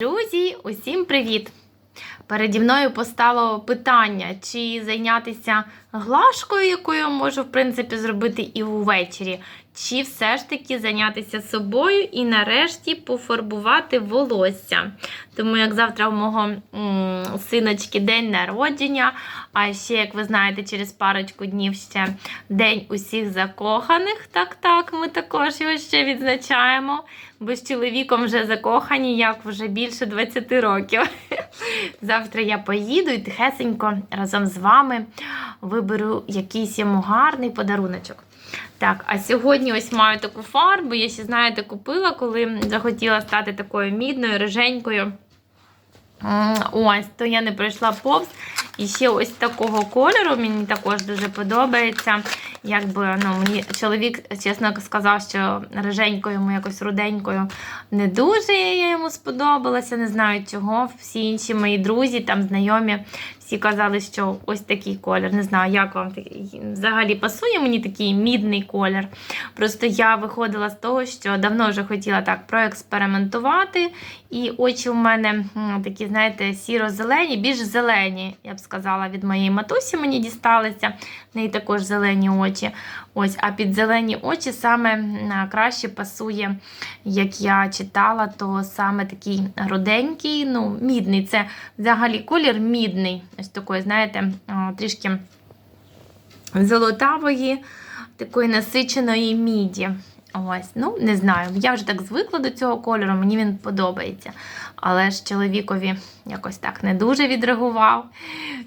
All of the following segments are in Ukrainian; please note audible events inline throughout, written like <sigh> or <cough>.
Друзі, усім привіт! Переді мною постало питання, чи зайнятися глажкою, яку я можу, в принципі, зробити і ввечері, чи все ж таки зайнятися собою і нарешті пофарбувати волосся. Тому, як завтра у мого м, синочки день народження, а ще, як ви знаєте, через парочку днів ще День усіх закоханих. Так, так, ми також його ще відзначаємо. Бо з чоловіком вже закохані, як вже більше 20 років. <laughs> Завтра я поїду і тихесенько разом з вами виберу якийсь йому гарний подаруночок. Так, а сьогодні ось маю таку фарбу. Я ще, знаєте, купила, коли захотіла стати такою мідною, риженькою. Ось, то я не пройшла повз. І ще ось такого кольору мені також дуже подобається. Якби ну, мені чоловік чесно сказав, що риженькою, йому якось руденькою не дуже я йому сподобалася. Не знаю чого. Всі інші мої друзі, там знайомі, всі казали, що ось такий колір. Не знаю, як вам. Взагалі пасує мені такий мідний колір. Просто я виходила з того, що давно вже хотіла так проекспериментувати. І очі у мене такі, знаєте, сіро-зелені, більш зелені, я б сказала, від моєї матусі мені дісталися. В неї також зелені очі. Ось, а під зелені очі саме краще пасує, як я читала, то саме такий руденький, ну, мідний. Це взагалі колір мідний. Ось такої, знаєте, трішки золотавої, такої насиченої міді. Ось, ну не знаю. Я вже так звикла до цього кольору, мені він подобається. Але ж чоловікові якось так не дуже відреагував,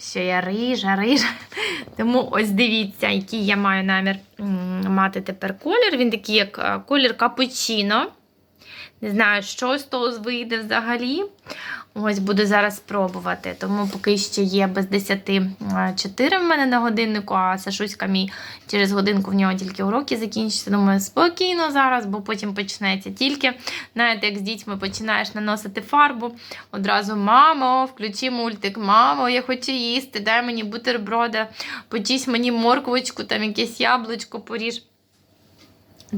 що я рижа, рижа. Тому ось дивіться, який я маю намір мати тепер колір. Він такий, як е, колір капучино. Не знаю, що з того вийде взагалі. Ось буду зараз спробувати. Тому поки ще є без 10 4 в мене на годиннику, а Сашуська мій через годинку в нього тільки уроки закінчаться. Думаю, спокійно зараз, бо потім почнеться. Тільки, знаєте, як з дітьми починаєш наносити фарбу, одразу мамо, включи мультик, мамо, я хочу їсти, дай мені бутерброда, почись мені морквочку, там якесь яблучко поріж.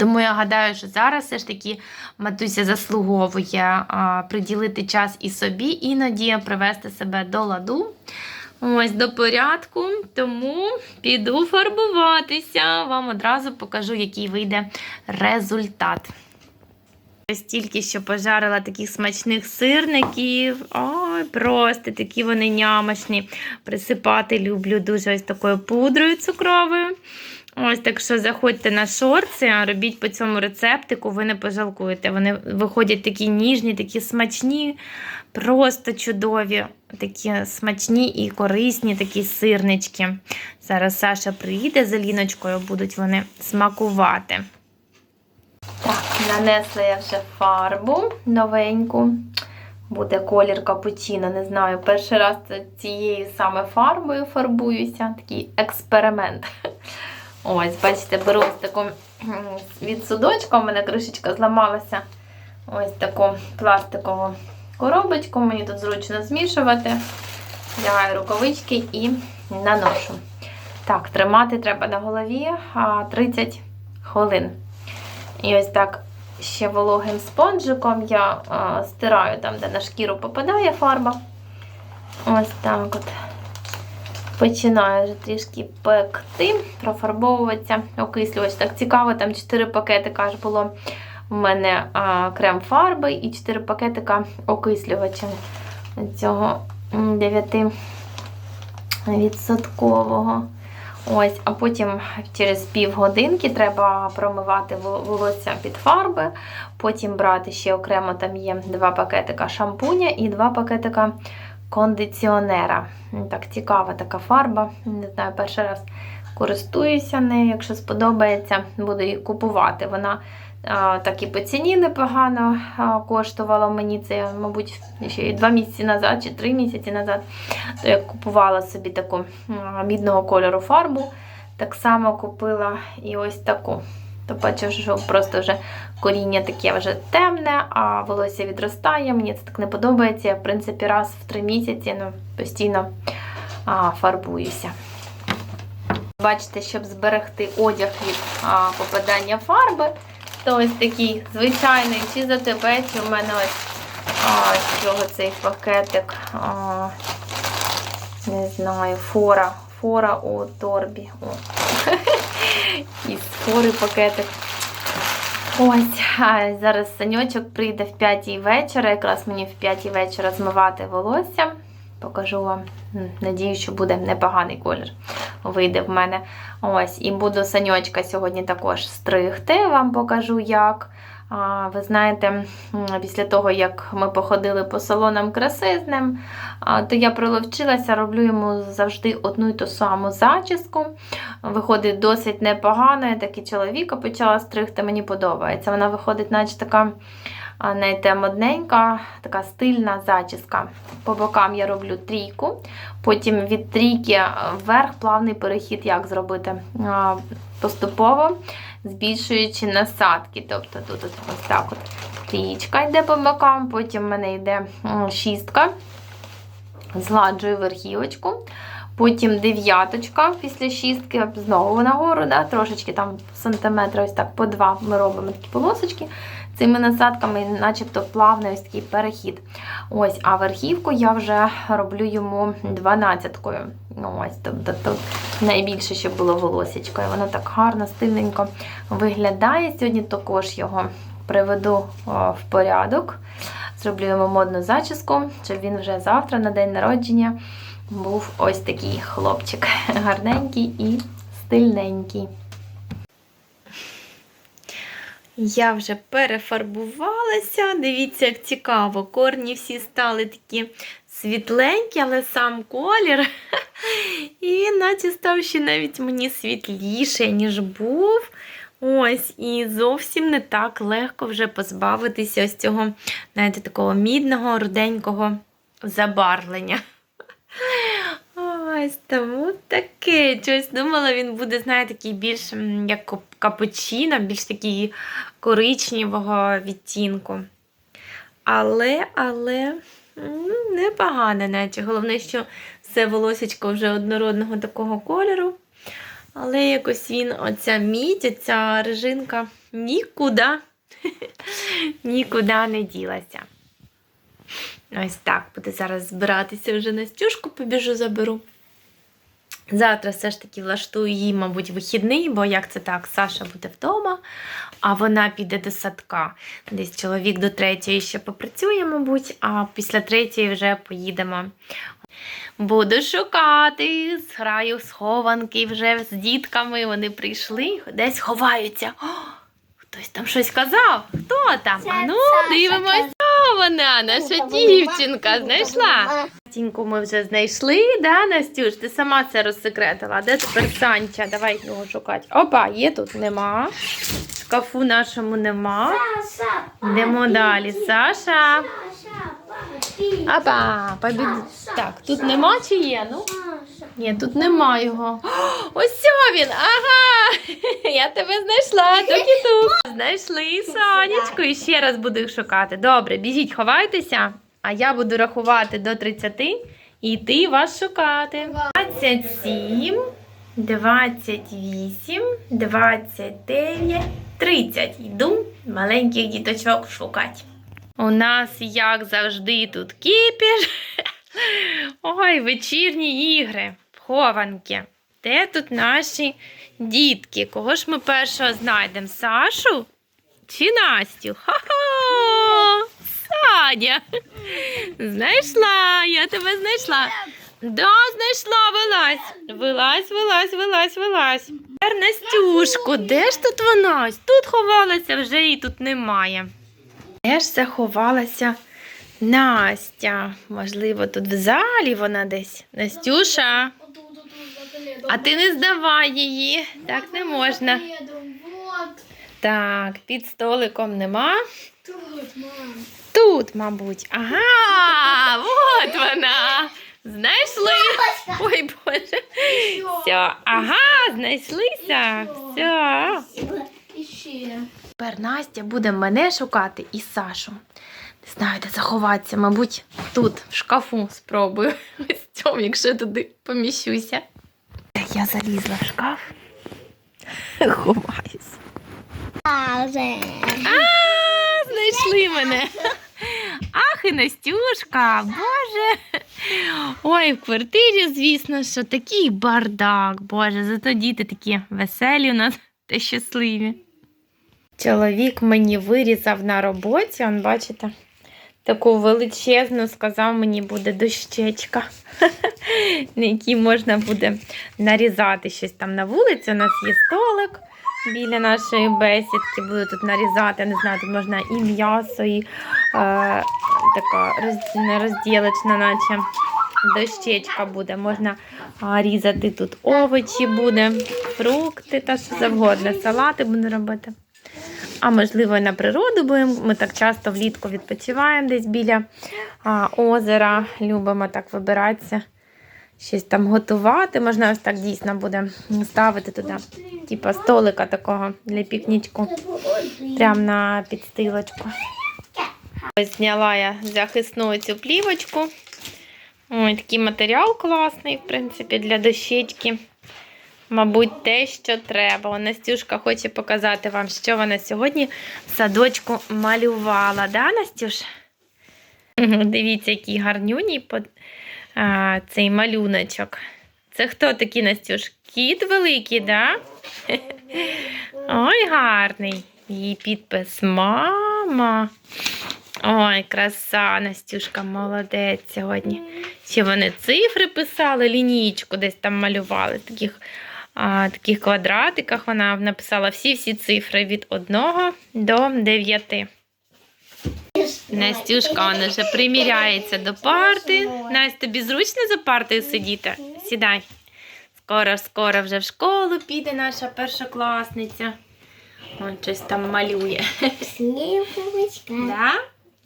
Тому я гадаю, що зараз все ж таки матуся заслуговує приділити час і собі, іноді привести себе до ладу. Ось до порядку. Тому піду фарбуватися. Вам одразу покажу, який вийде результат. Ось тільки що пожарила таких смачних сирників. Ой, просто такі вони нямочні. Присипати люблю дуже ось такою пудрою цукровою. Ось так що заходьте на шорти, робіть по цьому рецептику, ви не пожалкуєте. Вони виходять такі ніжні, такі смачні, просто чудові, такі смачні і корисні такі сирнички. Зараз Саша приїде з Аліночкою, будуть вони смакувати. Так, нанесла я вже фарбу новеньку. Буде колір капучино, не знаю. Перший раз цією саме фарбою фарбуюся. Такий експеримент. Ось, бачите, беру ось таку від судочка, у мене кришечка зламалася. Ось таку пластикову коробочку. Мені тут зручно змішувати. Вдягаю рукавички і наношу. Так, тримати треба на голові 30 хвилин. І ось так ще вологим спонжиком я стираю там, де на шкіру попадає фарба. Ось так от. Починаю вже трішки пекти, профарбовуватися, окислювач. Так цікаво, там 4 пакетика аж було в мене крем фарби і 4 пакетика окислювача цього 9%. Ось, а потім через півгодинки треба промивати волосся під фарби. Потім брати ще окремо там є 2 пакетика шампуня і 2 пакетика кондиціонера. Так, цікава така фарба. Не знаю, перший раз користуюся нею. Якщо сподобається, буду її купувати. Вона а, так і по ціні непогано а, коштувала мені це, мабуть, ще і 2 місяці назад чи 3 місяці назад. То я купувала собі таку а, мідного кольору фарбу. Так само купила і ось таку. То бачу, що просто вже коріння таке вже темне, а волосся відростає. Мені це так не подобається. Я, в принципі, раз в три місяці ну, постійно а, фарбуюся. Бачите, щоб зберегти одяг від а, попадання фарби, то ось такий звичайний чи за тебе, чи в мене ось а, з чого цей пакетик. А, не знаю, фора. Фора у торбі. О. <laughs> Із фори пакетик. Ось, зараз саньочок прийде в 5 вечора. Якраз мені в 5 вечора змивати волосся. Покажу вам. Надію, що буде непоганий колір. Вийде в мене. Ось, і буду саньочка сьогодні також стригти. Вам покажу як. Ви знаєте, після того, як ми походили по салонам краси з ним, то я приловчилася, роблю йому завжди одну й ту саму зачіску. Виходить досить непогано. Я так і чоловіка почала стригти, мені подобається. Вона виходить, наче така знаєте, модненька, така стильна зачіска. По бокам я роблю трійку, потім від трійки вверх плавний перехід, як зробити поступово збільшуючи насадки. Тобто тут ось так от трієчка йде по бокам, потім в мене йде шістка, згладжую верхівочку. Потім дев'яточка після шістки, знову нагору, да, трошечки там сантиметра, ось так по два ми робимо такі полосочки. Цими насадками, начебто плавний такий перехід. Ось, а верхівку я вже роблю йому 12-кою. Ось, тобто тут найбільше, щоб було волосечко. І воно так гарно, стильненько виглядає. Сьогодні також його приведу в порядок. Зроблю йому модну зачіску, щоб він вже завтра, на день народження, був ось такий хлопчик. <laughs> Гарненький і стильненький. Я вже перефарбувалася. Дивіться, як цікаво. Корні всі стали такі світленькі, але сам колір. <laughs> І наче став ще навіть мені світліший, ніж був. Ось, і зовсім не так легко вже позбавитися ось цього, знаєте, такого мідного, руденького забарвлення. Ось тому таке. Щось думала, він буде, знаєте, такий більш як кап- капучино, більш такий коричневого відтінку. Але, але м, непогано, наче. Головне, що все волосечко вже однородного такого кольору. Але якось він, оця мідь, оця режинка нікуди, <laughs> нікуди не ділася. Ось так буде зараз збиратися вже на стюжку, побіжу заберу. Завтра все ж таки влаштую їй, мабуть, вихідний, бо як це так, Саша буде вдома, а вона піде до садка. Десь чоловік до третьої ще попрацює, мабуть, а після третьої вже поїдемо. Буду шукати, зграю схованки вже з дітками. Вони прийшли, десь ховаються. О, хтось там щось казав. Хто там? Це А ну. О, вона, наша дівчинка, знайшла. Тіньку ми вже знайшли, да, Настюш? Ти сама це розсекретила. Де тепер Санча? Давай його шукати. Опа, є тут, нема. Шкафу нашому нема. Саша, Йдемо далі. Саша. Опа, побіг. Так, тут нема чи є? Ну? Ні, тут нема його. Ось він! Ага! Я тебе знайшла, і тут. Знайшли сонечко. І ще раз буду їх шукати. Добре, біжіть, ховайтеся, а я буду рахувати до 30 і йти вас шукати. 27, 28, 29, 30. Йду маленьких діточок шукати. У нас, як завжди, тут кіпіш. Ой, вечірні ігри, хованки. Де тут наші дітки? Кого ж ми першого знайдемо? Сашу чи Настю? Ха-ха! Саня! Знайшла, я тебе знайшла. Да, знайшла, вилазь. Вилазь, вилазь, вилазь, вилазь. Тепер Настюшку, де ж тут вона? Тут ховалася, вже її тут немає. Де ж заховалася Настя? Можливо, тут в залі вона десь. Настюша, а ти не здавай її. Так не можна. Так, під столиком нема. тут, мам. Тут, мабуть. Ага, от вона. Знайшли. Ой, Боже. Все, ага, знайшлися. Все. Тепер Настя буде мене шукати і Сашу. Не знаю, де заховатися, мабуть, тут, в шкафу, спробую. Ось цьому, якщо туди поміщуся. Я залізла в шкаф. Ховаюсь. А, знайшли мене. Ах, і Настюшка, боже. Ой, в квартирі, звісно, що такий бардак. Боже, зато діти такі веселі у нас та щасливі. Чоловік мені вирізав на роботі, он, бачите, таку величезну, сказав, мені буде дощечка, <laughs> на якій можна буде нарізати щось там на вулиці. У нас є столик біля нашої бесідки. Буду тут нарізати, не знаю, тут можна і м'ясо, і е, така роз, не розділечна, наче дощечка буде. Можна а, різати тут овочі буде, фрукти та що завгодно, салати буду робити. А можливо, на природу будемо. Ми так часто влітку відпочиваємо десь біля а, озера. Любимо так вибиратися, щось там готувати. Можна ось так дійсно буде ставити туди, типа столика такого для пікнічку, прямо на підстилочку. Ось зняла я захисну цю плівочку. Ой, такий матеріал класний, в принципі, для дощечки. Мабуть, те, що треба. Настюшка хоче показати вам, що вона сьогодні в садочку малювала. Да, Настюш? Дивіться, який гарнюній под... а, цей малюночок. Це хто такий, Настюш? Кіт великий, да? Ой, гарний. Її підпис мама. Ой, краса, Настюшка, молодець сьогодні. Ще вони цифри писали, лінійку десь там малювали. В таких, а, таких квадратиках вона написала всі-всі цифри від 1 до 9. Настюшка вона вже приміряється до парти. Настя, тобі зручно за партою сидіти? Сідай. Скоро, скоро вже в школу піде наша першокласниця. Вон щось там малює. Снігурочка. Да?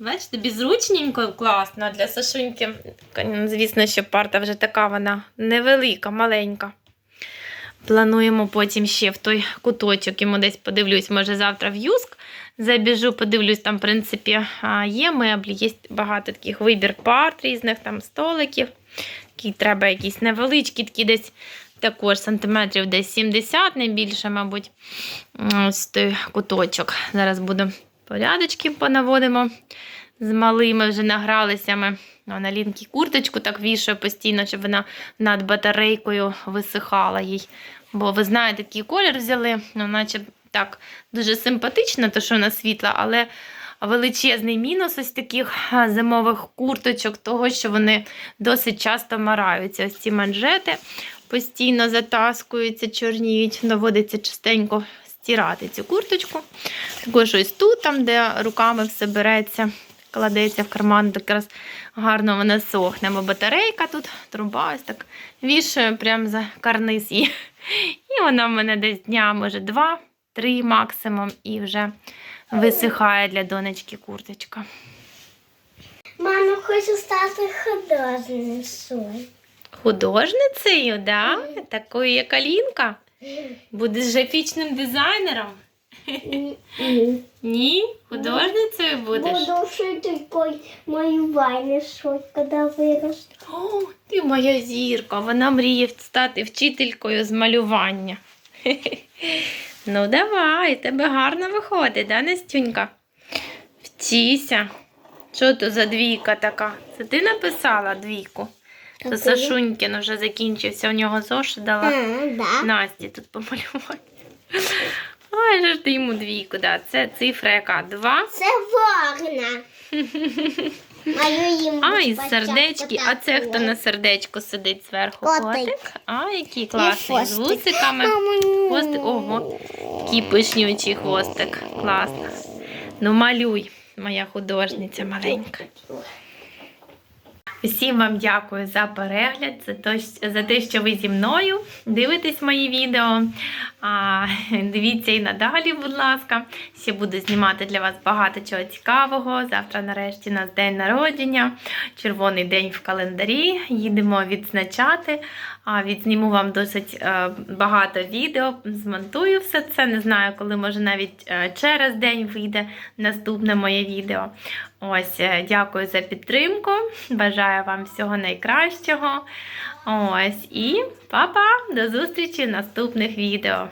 Бач, тобі зручненько, класно для Сашуньки. Звісно, що парта вже така вона невелика, маленька. Плануємо потім ще в той куточок, йому десь подивлюсь, може завтра в Юск забіжу, подивлюсь, там, в принципі, є меблі, є багато таких вибір парт різних, там столиків. Такий треба якісь невеличкі, такі десь також сантиметрів десь 70, не більше, мабуть. Ось той куточок. Зараз буду порядочки понаводимо з малими, вже награлися ми. Ну, На лінки курточку так вішаю постійно, щоб вона над батарейкою висихала їй. Бо ви знаєте, такий колір взяли, ну, наче так дуже симпатично, то що вона світла, але величезний мінус ось таких зимових курточок, того, що вони досить часто мараються. Ось ці манжети постійно затаскуються, чорніють, доводиться частенько стирати цю курточку. Також ось тут, там, де руками все береться, кладеться в карман, так якраз гарно вона сохне. Бо батарейка тут, труба, ось так вішаю прямо за карниз її. І вона в мене десь дня, може, два, три максимум, і вже висихає для донечки курточка. Мама, хочу стати художницею. Художницею, да? Такою як Алінка. Будеш графічним дизайнером? Ні? Художницею будеш? Буду шити малювальный шот, когда вырасту. О, ти моя зірка. Вона мріє стати вчителькою з малювання. Ну, давай, тебе гарно виходить, да, Настюнька? Вчися. Що то за двійка така? Це ти написала двійку? То Таку. Сашунькін вже закінчився, у нього зошит дала. А, да. Насті тут помалювати. Ой, же ж ти йому двійку, да. Це цифра яка? Два? Це вогна. <laughs> Мою їм А, і сердечки. А це хто на сердечку сидить зверху? Котик. А, який класний. З вусиками. Хвостик. Ого. Який пишнючий хвостик. Класно. Ну, малюй, моя художниця маленька. Усім вам дякую за перегляд, за те, що ви зі мною дивитесь мої відео. А, <laughs> дивіться і надалі, будь ласка. Ще буду знімати для вас багато чого цікавого. Завтра, нарешті, у нас день народження, червоний день в календарі. Їдемо відзначати. А, відзніму вам досить е, багато відео, змонтую все це. Не знаю, коли може навіть е, через день вийде наступне моє відео. Ось, е, дякую за підтримку. Бажаю вам всього найкращого. Ось і па-па! До зустрічі в наступних відео.